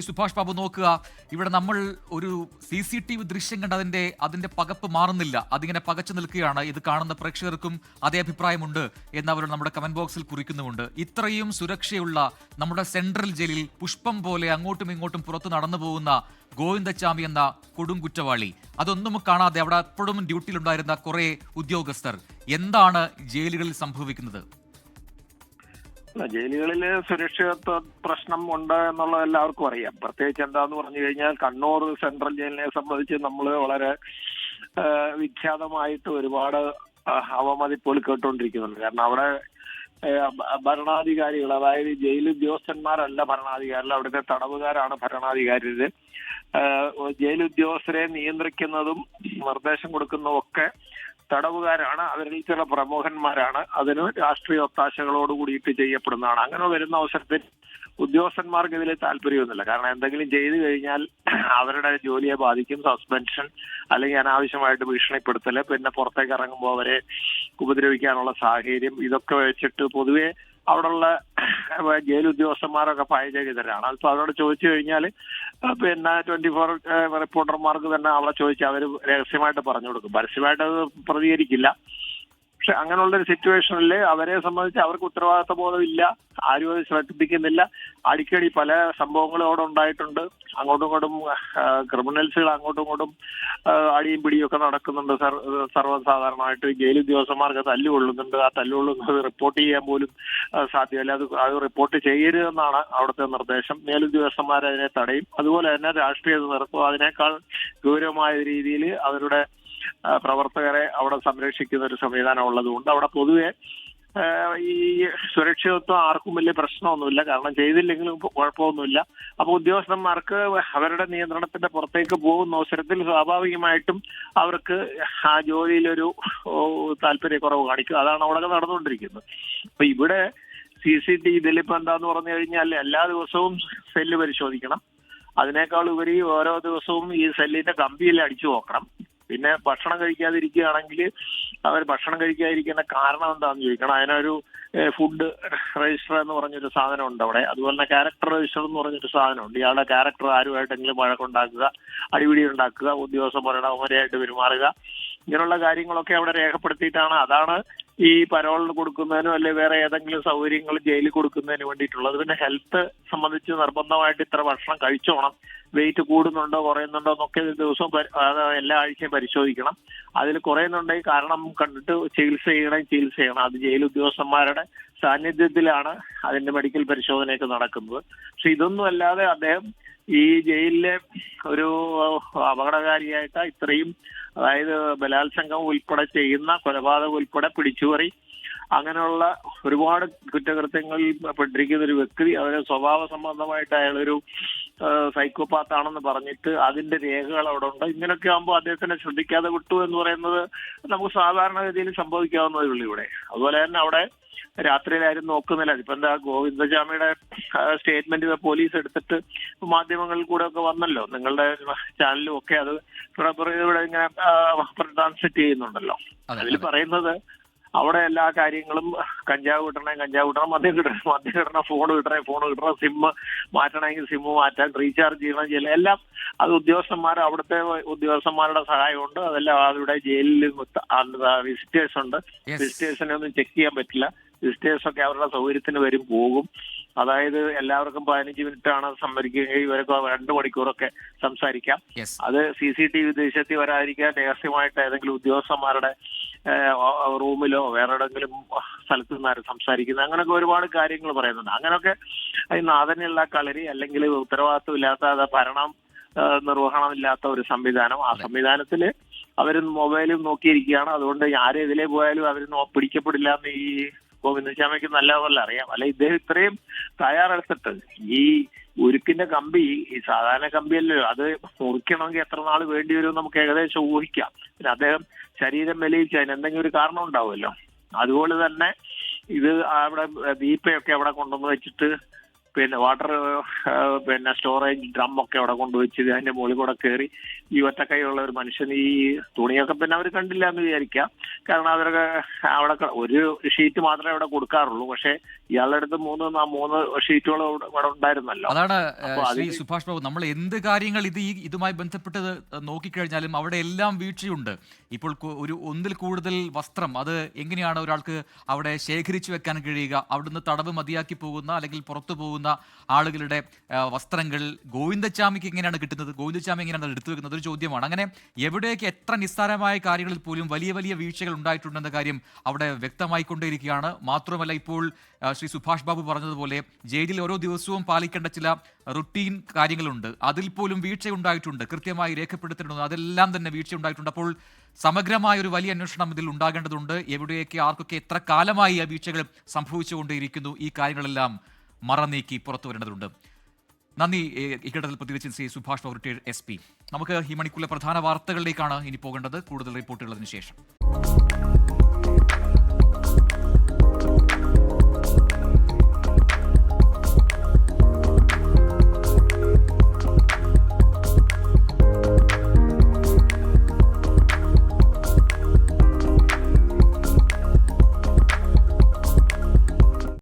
സുഭാഷ് ബാബു നോക്കുക. ഇവിടെ നമ്മൾ ഒരു സി സി ടി വി ദൃശ്യം കണ്ട് അതിന്റെ അതിന്റെ പകപ്പ് മാറുന്നില്ല. അതിങ്ങനെ പകച്ചു നിൽക്കുകയാണ്. ഇത് കാണുന്ന പ്രേക്ഷകർക്കും അതേ അഭിപ്രായമുണ്ട് എന്ന് അവർ നമ്മുടെ കമന്റ് ബോക്സിൽ കുറിക്കുന്നുമുണ്ട്. ഇത്രയും സുരക്ഷയുള്ള നമ്മുടെ സെൻട്രൽ ജയിലിൽ പുഷ്പം പോലെ അങ്ങോട്ടും ഇങ്ങോട്ടും പുറത്തു നടന്നു പോകുന്ന ഗോവിന്ദച്ചാമി എന്ന കൊടും കുറ്റവാളി അതൊന്നും കാണാതെ അവിടെ എപ്പോഴും ഡ്യൂട്ടിയിലുണ്ടായിരുന്ന കുറെ ഉദ്യോഗസ്ഥർ. എന്താണ് ജയിലുകളിൽ സംഭവിക്കുന്നത്? അല്ല, ജയിലുകളിൽ സുരക്ഷിതത്വ പ്രശ്നം ഉണ്ട് എന്നുള്ളത് എല്ലാവർക്കും അറിയാം. പ്രത്യേകിച്ച് എന്താന്ന് പറഞ്ഞു കഴിഞ്ഞാൽ കണ്ണൂർ സെൻട്രൽ ജയിലിനെ സംബന്ധിച്ച് നമ്മൾ വളരെ വിഖ്യാതമായിട്ട് ഒരുപാട് അവമതിപ്പോൾ കേട്ടുകൊണ്ടിരിക്കുന്നുണ്ട്. കാരണം അവിടെ ഭരണാധികാരികൾ അതായത് ജയിൽ ഉദ്യോഗസ്ഥന്മാരല്ല ഭരണാധികാരികൾ അവിടുത്തെ തടവുകാരാണ് ഭരണാധികാരികൾ. ജയിൽ ഉദ്യോഗസ്ഥരെ നിയന്ത്രിക്കുന്നതും നിർദ്ദേശം കൊടുക്കുന്നതും ഒക്കെ തടവുകാരാണ്. അവരിൽ ചില പ്രമുഖന്മാരാണ്. അതിന് രാഷ്ട്രീയ ഒത്താശകളോട് കൂടിയിട്ട് ചെയ്യപ്പെടുന്നതാണ്. അങ്ങനെ വരുന്ന അവസരത്തിൽ ഉദ്യോഗസ്ഥന്മാർക്ക് ഇതിൽ താല്പര്യമൊന്നുമില്ല. കാരണം എന്തെങ്കിലും ചെയ്തു കഴിഞ്ഞാൽ അവരുടെ ജോലിയെ ബാധിക്കും. സസ്പെൻഷൻ അല്ലെങ്കിൽ അനാവശ്യമായിട്ട് ഭീഷണിപ്പെടുത്തൽ പിന്നെ പുറത്തേക്ക് ഇറങ്ങുമ്പോൾ അവരെ ഉപദ്രവിക്കാനുള്ള സാഹചര്യം ഇതൊക്കെ വെച്ചിട്ട് പൊതുവെ അവിടെയുള്ള ജയിൽ ഉദ്യോഗസ്ഥന്മാരൊക്കെ ഭയചകിതരാണ് അപ്പൊ അവരോട് ചോദിച്ചു കഴിഞ്ഞാൽ പിന്നെ ട്വന്റി ഫോർ റിപ്പോർട്ടർമാർക്ക് തന്നെ അവളെ ചോദിച്ചാൽ അവർ രഹസ്യമായിട്ട് പറഞ്ഞു കൊടുക്കും. പരസ്യമായിട്ട് അത് പ്രതികരിക്കില്ല. പക്ഷെ അങ്ങനെയുള്ള ഒരു സിറ്റുവേഷനിൽ അവരെ സംബന്ധിച്ച് അവർക്ക് ഉത്തരവാദിത്ത ബോധമില്ല ആരും അത് ശ്രദ്ധിക്കുന്നില്ല. അടിക്കടി പല സംഭവങ്ങളും അവിടെ ഉണ്ടായിട്ടുണ്ട്. അങ്ങോട്ടും ഇങ്ങോട്ടും ക്രിമിനൽസുകൾ അങ്ങോട്ടും ഇങ്ങോട്ടും അടിയും പിടിയും ഒക്കെ നടക്കുന്നുണ്ട്. സർ സർവസാധാരണമായിട്ട് ജയിൽ ഉദ്യോഗസ്ഥന്മാർക്ക് തല്ലുകൊള്ളുന്നുണ്ട്. ആ തല്ലുകൊള്ളുന്നത് റിപ്പോർട്ട് ചെയ്യാൻ പോലും സാധ്യമല്ല. അത് അത് റിപ്പോർട്ട് ചെയ്യരുതെന്നാണ് അവിടുത്തെ നിർദ്ദേശം. മേലുദ്യോഗസ്ഥന്മാർ അതിനെ തടയും. അതുപോലെ തന്നെ രാഷ്ട്രീയ നേതൃത്വം അതിനേക്കാൾ ഗൗരവമായ രീതിയിൽ അവരുടെ പ്രവർത്തകരെ അവിടെ സംരക്ഷിക്കുന്ന ഒരു സംവിധാനം ഉള്ളതുകൊണ്ട് അവിടെ പൊതുവെ ഈ സുരക്ഷിതത്വം ആർക്കും വലിയ പ്രശ്നമൊന്നുമില്ല. കാരണം ചെയ്തില്ലെങ്കിലും കുഴപ്പമൊന്നുമില്ല. അപ്പൊ ഉദ്യോഗസ്ഥന്മാർക്ക് അവരുടെ നിയന്ത്രണത്തിന്റെ പുറത്തേക്ക് പോകുന്ന അവസരത്തിൽ സ്വാഭാവികമായിട്ടും അവർക്ക് ആ ജോലിയിലൊരു താല്പര്യക്കുറവ് കാണിക്കും. അതാണ് അവിടെ നടന്നുകൊണ്ടിരിക്കുന്നത്. അപ്പൊ ഇവിടെ സി സി ടി ഇതിലിപ്പോ എന്താന്ന് പറഞ്ഞു കഴിഞ്ഞാൽ എല്ലാ ദിവസവും സെല്ല് പരിശോധിക്കണം. അതിനേക്കാൾ ഉപരി ഓരോ ദിവസവും ഈ സെല്ലിന്റെ കമ്പിയിൽ അടിച്ചു നോക്കണം. പിന്നെ ഭക്ഷണം കഴിക്കാതിരിക്കുകയാണെങ്കിൽ അവർ ഭക്ഷണം കഴിക്കാതിരിക്കുന്ന കാരണം എന്താണെന്ന് ചോദിക്കണം. അതിനൊരു ഫുഡ് രജിസ്റ്റർ എന്ന് പറഞ്ഞൊരു സാധനം ഉണ്ട് അവിടെ. അതുപോലെ തന്നെ ക്യാരക്ടർ രജിസ്റ്റർ എന്ന് പറഞ്ഞൊരു സാധനമുണ്ട്. ഇയാളുടെ ക്യാരക്ടർ ആരുമായിട്ടെങ്കിലും വഴക്കുണ്ടാക്കുക അടിപിടി ഉണ്ടാക്കുക ഉദ്യോഗസ്ഥ ഉമരയായിട്ട് പെരുമാറുക ഇങ്ങനെയുള്ള കാര്യങ്ങളൊക്കെ അവിടെ രേഖപ്പെടുത്തിയിട്ടാണ്. അതാണ് ഈ പരോളിന് കൊടുക്കുന്നതിനും അല്ലെ വേറെ ഏതെങ്കിലും സൗകര്യങ്ങൾ ജയിലിൽ കൊടുക്കുന്നതിന് വേണ്ടിയിട്ടുള്ളത് പിന്നെ ഹെൽത്ത് സംബന്ധിച്ച് നിർബന്ധമായിട്ട് ഇത്ര ഭക്ഷണം കഴിച്ചോണം. വെയിറ്റ് കൂടുന്നുണ്ടോ കുറയുന്നുണ്ടോ എന്നൊക്കെ ദിവസവും എല്ലാ ആഴ്ചയും പരിശോധിക്കണം. അതിൽ കുറയുന്നുണ്ടെങ്കിൽ കാരണം കണ്ടിട്ട് ചികിത്സ ചെയ്യണം ചികിത്സ ചെയ്യണം. അത് ജയിൽ ഉദ്യോഗസ്ഥന്മാരുടെ സാന്നിധ്യത്തിലാണ് അതിന്റെ മെഡിക്കൽ പരിശോധനയൊക്കെ നടക്കുന്നത്. പക്ഷെ ഇതൊന്നും അല്ലാതെ അദ്ദേഹം ഈ ജയിലിലെ ഒരു അപകടകാരിയായിട്ട് ഇത്രയും അതായത് ബലാത്സംഗം ഉൾപ്പെടെ ചെയ്യുന്ന കൊലപാതകം ഉൾപ്പെടെ പിടിച്ചുപറി അങ്ങനെയുള്ള ഒരുപാട് കുറ്റകൃത്യങ്ങളിൽ പെട്ടിരിക്കുന്ന ഒരു വ്യക്തി അവരെ സ്വഭാവ സംബന്ധമായിട്ട് അയാളൊരു സൈക്കോപാത്ത് ആണെന്ന് പറഞ്ഞിട്ട് അതിന്റെ രേഖകൾ അവിടെ ഉണ്ട്. ഇങ്ങനെയൊക്കെ ആകുമ്പോൾ അദ്ദേഹത്തിനെ ശ്രദ്ധിക്കാതെ വിട്ടു എന്ന് പറയുന്നത് നമുക്ക് സാധാരണഗതിയിൽ സംഭവിക്കാവുന്നതേ ഉള്ളൂ ഇവിടെ. അതുപോലെ തന്നെ അവിടെ രാത്രിയിലായിരുന്നു നോക്കുന്നില്ല. ഇപ്പൊ എന്താ ഗോവിന്ദജാമിയുടെ സ്റ്റേറ്റ്മെന്റ് പോലീസ് എടുത്തിട്ട് മാധ്യമങ്ങളിൽ കൂടെ ഒക്കെ വന്നല്ലോ. നിങ്ങളുടെ ചാനലും ഒക്കെ അത് ഇവിടെ ഇവിടെ ഇങ്ങനെ ട്രാൻസ്മിറ്റ് ചെയ്യുന്നുണ്ടല്ലോ. അതെ, അതിൽ പറയുന്നത് അവിടെ എല്ലാ കാര്യങ്ങളും കഞ്ചാവ് കിട്ടണേ കഞ്ചാവ് കിട്ടണം മദ്യം കിട്ടണം മദ്യം കിട്ടണം ഫോൺ കിട്ടണേ ഫോൺ കിട്ടണം സിം മാറ്റണമെങ്കിൽ സിം മാറ്റാൻ റീചാർജ് ചെയ്യണം ചെയ്യണം. എല്ലാം അത് ഉദ്യോഗസ്ഥന്മാർ അവിടുത്തെ ഉദ്യോഗസ്ഥന്മാരുടെ സഹായമുണ്ട്. അതെല്ലാം അവിടെ ജയിലിൽ വിസിറ്റേഴ്സ് ഉണ്ട്. വിസിറ്റേഴ്സിനെ ഒന്നും ചെക്ക് ചെയ്യാൻ പറ്റില്ല. വിസിറ്റേഴ്സ് ഒക്കെ അവരുടെ സൗകര്യത്തിന് വരും പോകും. അതായത് എല്ലാവർക്കും പതിനഞ്ച് മിനിറ്റ് ആണ് സംവരിക്കുകയും ഇവരൊക്കെ രണ്ട് മണിക്കൂറൊക്കെ സംസാരിക്കാം. അത് സി സി ടി വി ദേശത്തിൽ വരാതിരിക്കാൻ രഹസ്യമായിട്ട് ഏതെങ്കിലും ഉദ്യോഗസ്ഥന്മാരുടെ റൂമിലോ വേറെ എവിടെങ്കിലും സ്ഥലത്ത് നിന്നാരും സംസാരിക്കുന്നത് അങ്ങനെയൊക്കെ ഒരുപാട് കാര്യങ്ങൾ പറയുന്നുണ്ട്. അങ്ങനെയൊക്കെ ഈ നാഥനുള്ള കളരി അല്ലെങ്കിൽ ഉത്തരവാദിത്വം ഇല്ലാത്ത അത് ഭരണം നിർവഹണമില്ലാത്ത ഒരു സംവിധാനം. ആ സംവിധാനത്തിൽ അവർ മൊബൈലും നോക്കിയിരിക്കുകയാണ്. അതുകൊണ്ട് ആരും ഇതിലേ പോയാലും അവർ പിടിക്കപ്പെടില്ല എന്ന് ഈ ഗോവിന്ദസ്വാമിക്ക് നല്ലപോലെ അറിയാം. അല്ലെ ഇദ്ദേഹം ഇത്രയും തയ്യാറെടുത്തിട്ട് ഈ ഉരുക്കിന്റെ കമ്പി ഈ സാധാരണ കമ്പിയല്ലോ അത് മുറിക്കണമെങ്കിൽ എത്ര നാൾ വേണ്ടി വരും നമുക്ക് ഏകദേശം ഊഹിക്കാം. പിന്നെ അദ്ദേഹം ശരീരം മെലിയിച്ച് അതിന് എന്തെങ്കിലും ഒരു കാരണം ഉണ്ടാവുമല്ലോ. അതുപോലെ തന്നെ ഇത് അവിടെ ദീപയൊക്കെ അവിടെ കൊണ്ടുവന്ന് വെച്ചിട്ട് പിന്നെ വാട്ടർ പിന്നെ സ്റ്റോറേജ് ഡ്രം ഒക്കെ അവിടെ കൊണ്ടുവച്ച് അതിന്റെ മുകളിൽ കൂടെ കയറി ഈ ഒറ്റക്കൈയുള്ള ഒരു മനുഷ്യൻ ഈ തുണിയൊക്കെ പിന്നെ അവർ കണ്ടില്ല എന്ന് വിചാരിക്കാം. കാരണം അവരൊക്കെ അവിടെ ഒരു ഷീറ്റ് മാത്രമേ അവിടെ കൊടുക്കാറുള്ളൂ. പക്ഷെ ഇയാളുടെ അടുത്ത് മൂന്ന് മൂന്ന് ഷീറ്റുകൾ ഇവിടെ ഉണ്ടായിരുന്നല്ലോ. അതാണ് ശ്രീ സുഭാഷ് ബാബു നമ്മൾ എന്ത് കാര്യങ്ങൾ ഇത് ഈ ഇതുമായി ബന്ധപ്പെട്ട് നോക്കിക്കഴിഞ്ഞാലും അവിടെ എല്ലാം വീഴ്ചയുണ്ട്. ഇപ്പോൾ ഒരു ഒന്നിൽ കൂടുതൽ വസ്ത്രം അത് എങ്ങനെയാണ് ഒരാൾക്ക് അവിടെ ശേഖരിച്ചു വെക്കാൻ കഴിയുക? അവിടുന്ന് തടവ് മതിയാക്കി പോകുന്ന അല്ലെങ്കിൽ പുറത്തു പോകുന്ന ആളുകളുടെ വസ്ത്രങ്ങൾ ഗോവിന്ദച്ചാമിക്ക് എങ്ങനെയാണ് കിട്ടുന്നത്? ഗോവിന്ദച്ചാമി എങ്ങനെയാണ് എടുത്തു വെക്കുന്നത്? ഒരു ചോദ്യമാണ്. അങ്ങനെ എവിടെയൊക്കെ എത്ര നിസ്സാരമായ കാര്യങ്ങളിൽ പോലും വലിയ വലിയ വീഴ്ചകൾ ഉണ്ടായിട്ടുണ്ടെന്ന കാര്യം അവിടെ വ്യക്തമായിക്കൊണ്ടേയിരിക്കുകയാണ്. മാത്രമല്ല ഇപ്പോൾ ശ്രീ സുഭാഷ് ബാബു പറഞ്ഞതുപോലെ ജയിലിൽ ഓരോ ദിവസവും പാലിക്കേണ്ട ചില റുട്ടീൻ കാര്യങ്ങളുണ്ട്. അതിൽ പോലും വീഴ്ച ഉണ്ടായിട്ടുണ്ട്. കൃത്യമായി രേഖപ്പെടുത്തേണ്ടത് അതെല്ലാം തന്നെ വീഴ്ച ഉണ്ടായിട്ടുണ്ട്. അപ്പോൾ സമഗ്രമായ ഒരു വലിയ അന്വേഷണം ഇതിൽ ഉണ്ടാകേണ്ടതുണ്ട്. എവിടെയൊക്കെ ആർക്കൊക്കെ എത്ര കാലമായി ആ വീഴ്ചകൾ സംഭവിച്ചുകൊണ്ടേയിരിക്കുന്നു? ഈ കാര്യങ്ങളെല്ലാം മറനീക്കി പുറത്തു വരേണ്ടതുണ്ട് നന്ദി ഇക്കട്ടത്തിൽ പ്രതികരിച്ച Shri Subhash retired S P. നമുക്ക് ഈ മണിക്കൂറിലെ പ്രധാന വാർത്തകളിലേക്കാണ് ഇനി പോകേണ്ടത്. കൂടുതൽ റിപ്പോർട്ടുകളതിനു ശേഷം